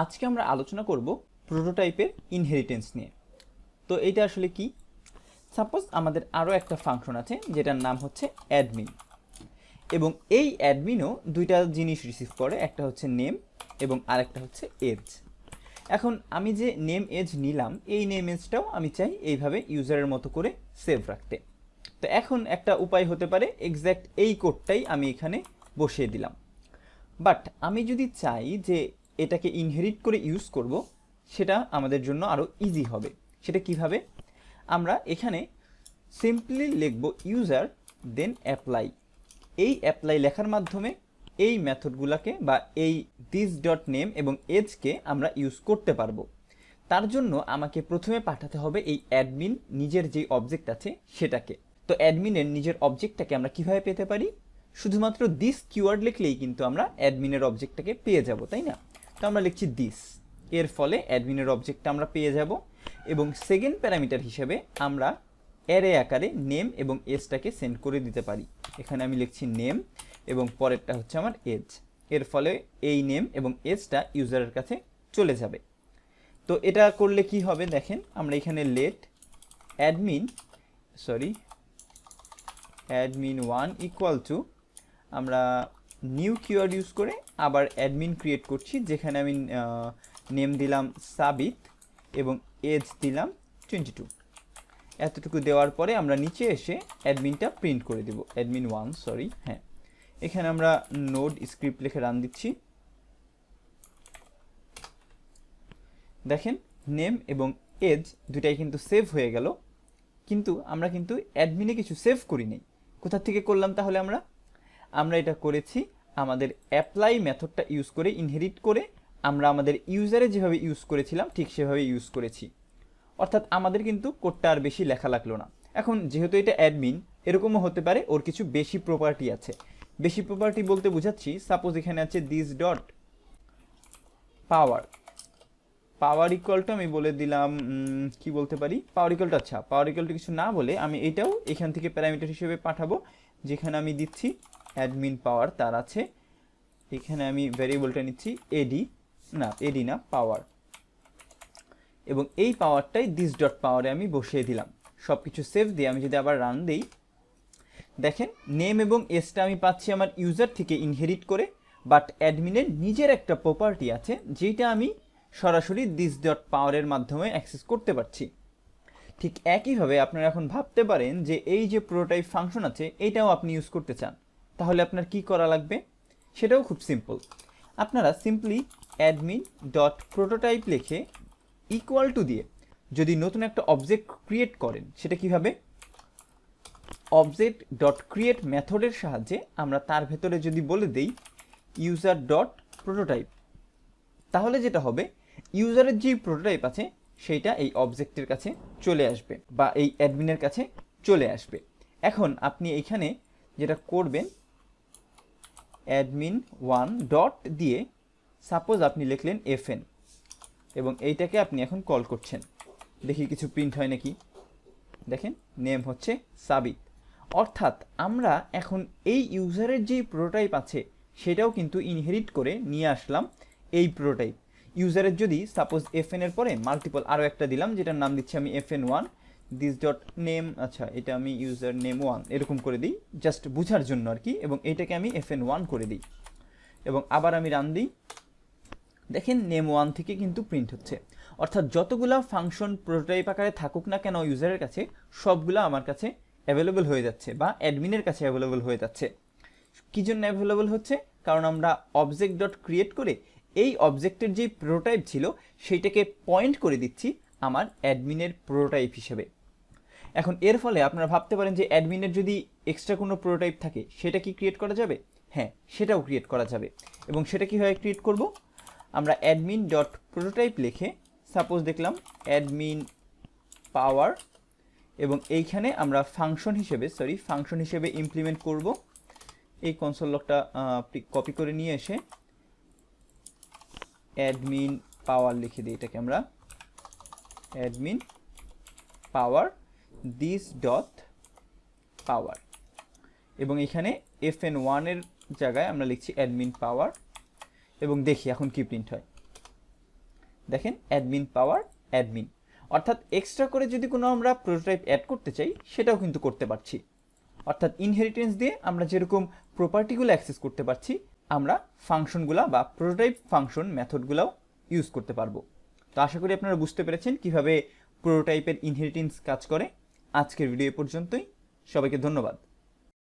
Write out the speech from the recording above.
আজকে আমরা আলোচনা করব প্রোটোটাইপের ইনহেরিটেন্স নিয়ে। তো এইটা আসলে কি? সাপোজ আমাদের আরও একটা ফাংশন আছে, যেটার নাম হচ্ছে অ্যাডমিন এবং এই অ্যাডমিনও দুইটা জিনিস রিসিভ করে, একটা হচ্ছে নেম এবং আরেকটা হচ্ছে এজ এখন আমি যে নেম এজ নিলাম, এই নেম এজটাও আমি চাই এইভাবে ইউজারের মতো করে সেভ রাখতে। তো এখন একটা উপায় হতে পারে এক্স্যাক্ট এই কোডটাই আমি এখানে বসিয়ে দিলাম। বাট আমি যদি চাই যে এটাকে ইনহেরিট করে ইউজ করব, সেটা আমাদের জন্য আরও ইজি হবে। সেটা কীভাবে? আমরা এখানে সিম্পলি লিখব ইউজার দেন অ্যাপ্লাই এই অ্যাপ্লাই লেখার মাধ্যমে এই মেথডগুলোকে বা এই দিস ডট নেম এবং এজকে আমরা ইউজ করতে পারব। তার জন্য আমাকে প্রথমে পাঠাতে হবে এই অ্যাডমিন নিজের যে অবজেক্ট আছে সেটাকে। তো অ্যাডমিনের নিজের অবজেক্টটাকে আমরা কীভাবে পেতে পারি? শুধুমাত্র দিস কিওয়ার্ড লিখলেই কিন্তু আমরা অ্যাডমিনের অবজেক্টটাকে পেয়ে যাব, তাই না? তো আমরা লিখছি দিস এর ফলে অ্যাডমিনের অবজেক্টটা আমরা পেয়ে যাব এবং সেকেন্ড প্যারামিটার হিসেবে আমরা অ্যারে আকারে নেম এবং এজটাকে সেন্ড করে দিতে পারি। এখানে আমি লিখছি নেম এবং পরেরটা হচ্ছে আমার এজ এর ফলে এই নেম এবং এজটা ইউজারের কাছে চলে যাবে। তো এটা করলে কি হবে দেখেন, আমরা এখানে let admin sorry admin one equal to আমরা নিউ কিওয়ার্ড ইউজ করে আবার অ্যাডমিন ক্রিয়েট করছি, যেখানে আমি নেম দিলাম সাবিত এবং এজ দিলাম টোয়েন্টি টু এতটুকু দেওয়ার পরে আমরা নিচে এসে অ্যাডমিনটা প্রিন্ট করে দেব। অ্যাডমিন ওয়ান সরি হ্যাঁ। এখানে আমরা নোড স্ক্রিপ্ট লিখে রান দিচ্ছি। দেখেন নেম এবং এজ দুটাই কিন্তু সেভ হয়ে গেল। কিন্তু আমরা কিন্তু অ্যাডমিনে কিছু সেভ করি নাই। কোথা থেকে করলাম তাহলে আমরা? আমরা এটা করেছি আমাদের অ্যাপ্লাই মেথডটা ইউজ করে ইনহেরিট করে আমরা আমাদের ইউজারে যেভাবে ইউজ করেছিলাম, ঠিক সেভাবে ইউজ করেছি। অর্থাৎ আমাদের কিন্তু কোডটা আর বেশি লেখা লাগল না। এখন যেহেতু এটা অ্যাডমিন এরকমও হতে পারে ওর কিছু বেশি প্রপার্টি আছে। বেশি প্রপার্টি বলতে বোঝাচ্ছি সাপোজ এখানে আছে দিস ডট পাওয়ার পাওয়ার ইকুয়ালটা আমি বলে দিলাম কি বলতে পারি? পাওয়ার ইকুয়ালটা আচ্ছা পাওয়ার ইকুয়ালটা কিছু না বলে আমি এটাও এখান থেকে প্যারামিটার হিসেবে পাঠাবো, যেখানে আমি দিচ্ছি অ্যাডমিন পাওয়ার তার আছে। এখানে আমি ভ্যারিয়েবলটা নিচ্ছি এডি না এডি না পাওয়ার এবং এই পাওয়ারটাই দিস ডট পাওয়ারে আমি বসিয়ে দিলাম। সব কিছু সেভ দিয়ে আমি যদি আবার রান দিই, দেখেন নেম এবং এসটা আমি পাচ্ছি আমার ইউজার থেকে ইনহেরিট করে বাট অ্যাডমিনের নিজের একটা প্রপার্টি আছে যেটা আমি সরাসরি দিস ডট পাওয়ারের মাধ্যমে অ্যাক্সেস করতে পারছি। ঠিক একইভাবে আপনারা এখন ভাবতে পারেন যে এই যে প্রোটোটাইপ ফাংশন আছে এইটাও আপনি ইউজ করতে চান। তাহলে আপনার কি করা লাগবে? সেটাও খুব সিম্পল আপনারা সিম্পলি অ্যাডমিন ডট প্রোটোটাইপ লিখে ইকুয়াল টু দিয়ে যদি নতুন একটা অবজেক্ট ক্রিয়েট করেন, সেটা কীভাবে? অবজেক্ট ডট ক্রিয়েট মেথডের সাহায্যে আমরা তার ভেতরে যদি বলে দেই ইউজার ডট প্রোটোটাইপ তাহলে যেটা হবে ইউজারের যে প্রোটোটাইপ আছে, সেইটা এই অবজেক্টের কাছে চলে আসবে বা এই অ্যাডমিনের কাছে চলে আসবে। এখন আপনি এইখানে যেটা করবেন অ্যাডমিন ওয়ান ডট দিয়ে সাপোজ আপনি লিখলেন এফএন এবং এইটাকে আপনি এখন কল করছেন। দেখি কিছু প্রিন্ট হয় নাকি? দেখেন নেম হচ্ছে সাবিত। অর্থাৎ আমরা এখন এই ইউজারের যেই প্রোটোটাইপ আছে, সেটাও কিন্তু ইনহেরিট করে নিয়ে আসলাম এই প্রোটোটাইপ ইউজারের যদি সাপোজ এফ এর পরে মাল্টিপল আরও একটা দিলাম, যেটার নাম দিচ্ছি আমি F one this dot name আচ্ছা এটা আমি ইউজার নেম ওয়ান এরকম করে দিই জাস্ট বুঝার জন্য আর কি, এবং এটাকে আমি এফ এন ওয়ান করে দিই। এবং আবার আমি রান দিই। দেখেন নেম ওয়ান থেকে কিন্তু প্রিন্ট হচ্ছে। অর্থাৎ যতগুলা ফাংশন প্রোটোটাইপ আকারে থাকুক না কেন ইউজারের কাছে, সবগুলো আমার কাছে অ্যাভেলেবল হয়ে যাচ্ছে, বা অ্যাডমিনের কাছে অ্যাভেলেবল হয়ে যাচ্ছে। কী জন্য অ্যাভেলেবল হচ্ছে? কারণ আমরা অবজেক্ট ডট ক্রিয়েট করে এই অবজেক্টের যে প্রোটোটাইপ ছিল, সেইটাকে পয়েন্ট করে দিচ্ছি আমার অ্যাডমিনের প্রোটোটাইপ হিসেবে। এখন এর ফলে আপনারা ভাবতে পারেন যে অ্যাডমিনের যদি এক্সট্রা কোনো প্রোটোটাইপ থাকে, সেটা কি ক্রিয়েট করা যাবে? হ্যাঁ সেটাও ক্রিয়েট করা যাবে। এবং সেটা কীভাবে ক্রিয়েট করব? আমরা অ্যাডমিন ডট প্রোটোটাইপ লিখে সাপোজ দেখলাম অ্যাডমিন পাওয়ার এবং এইখানে আমরা ফাংশন হিসেবে সরি ফাংশন হিসেবে ইমপ্লিমেন্ট করব। এই কনসোল লকটা কপি করে নিয়ে এসে অ্যাডমিন পাওয়ার লিখে দিই এটাকে আমরা। Admin power this dot power এবং এখানে এফ এন ওয়ানের জায়গায় আমরা লিখছি অ্যাডমিন পাওয়ার এবং দেখি এখন কি প্রিন্ট হয়। দেখেন অ্যাডমিন পাওয়ার অ্যাডমিন অর্থাৎ এক্সট্রা করে যদি কোনো আমরা প্রোটোটাইপ অ্যাড করতে চাই, সেটাও কিন্তু করতে পারছি। অর্থাৎ ইনহেরিটেন্স দিয়ে আমরা যেরকম প্রপার্টিগুলো অ্যাক্সেস করতে পারছি, আমরা ফাংশনগুলা বা প্রোটোটাইপ ফাংশন মেথডগুলোও ইউজ করতে পারব। তো আশা করি আপনারা বুঝতে পেরেছেন কীভাবে প্রোটোটাইপের ইনহেরিটেন্স কাজ করে। আজকের ভিডিও পর্যন্তই। সবাইকে ধন্যবাদ।